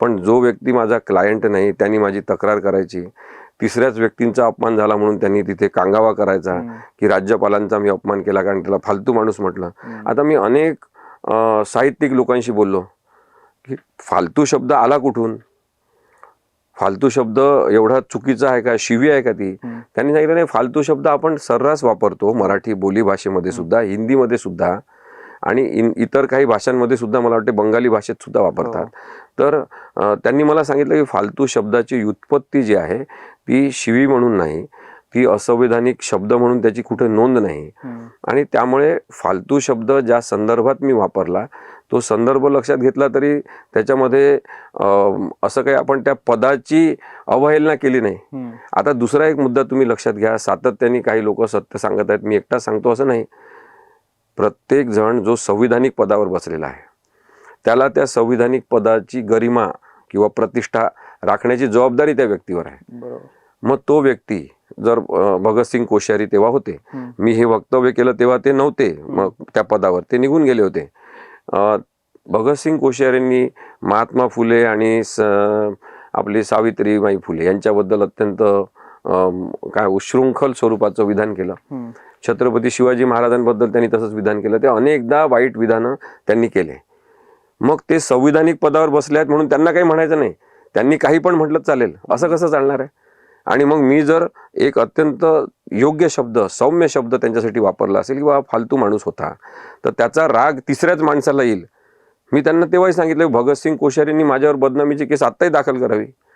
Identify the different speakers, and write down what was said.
Speaker 1: पण जो व्यक्ती माझा क्लायंट नाही त्यांनी माझी तक्रार करायची. तिसऱ्याच व्यक्तींचा अपमान झाला म्हणून त्यांनी तिथे कांगावा करायचा. की राज्यपालांचा मी अपमान केला कारण त्याला फालतू माणूस म्हटलं. आता मी अनेक साहित्यिक लोकांशी बोललो की फालतू शब्द आला कुठून? फालतू शब्द एवढा चुकीचा आहे का? शिवी आहे का ती. त्यांनी सांगितलं नाही फालतू शब्द आपण सर्रास वापरतो मराठी बोली भाषेमध्ये सुद्धा हिंदीमध्ये सुद्धा. आणि इन इतर काही भाषांमध्ये सुद्धा मला वाटते बंगाली भाषेत सुद्धा वापरतात. तर अं, त्यांनी मला सांगितलं की फालतू शब्दाची व्युत्पत्ती जी आहे ती शिवी म्हणून नाही. ती असंवैधानिक शब्द म्हणून त्याची कुठे नोंद नाही. आणि त्यामुळे फालतू शब्द ज्या संदर्भात मी वापरला तो संदर्भ लक्षात घेतला तरी त्याच्यामध्ये असं काही आपण त्या पदाची अवहेलना केली नाही. आता दुसरा एक मुद्दा तुम्ही लक्षात घ्या. सातत्याने काही लोक सत्य सांगत आहेत. मी एकटा सांगतो असं नाही. प्रत्येक जण जो संविधानिक पदावर बसलेला आहे त्याला त्या संविधानिक पदाची गरिमा किंवा प्रतिष्ठा राखण्याची जबाबदारी त्या व्यक्तीवर आहे. मग तो व्यक्ती जर भगतसिंग कोश्यारी तेव्हा होते. मी हे वक्तव्य केलं तेव्हा ते नव्हते मग त्या पदावर ते निघून गेले होते. भगतसिंग कोश्यारींनी महात्मा फुले आणि स आपली सावित्रीबाई फुले यांच्याबद्दल अत्यंत काय उशृंखल स्वरूपाचं विधान केलं. छत्रपती शिवाजी महाराजांबद्दल त्यांनी तसंच विधान केलं. ते अनेकदा वाईट विधानं त्यांनी केले. मग ते संविधानिक पदावर बसले आहेत म्हणून त्यांना काही म्हणायचं नाही. त्यांनी काही पण म्हटलं चालेल. असं कसं चालणार आहे? आणि मग मी जर एक अत्यंत योग्य शब्द सौम्य शब्द त्यांच्यासाठी वापरला असेल किंवा फालतू माणूस होता तर त्याचा राग तिसऱ्याच माणसाला येईल. मी त्यांना तेव्हाही सांगितलं भगतसिंग कोश्यारींनी माझ्यावर बदनामीची केस आत्ताही दाखल करावी.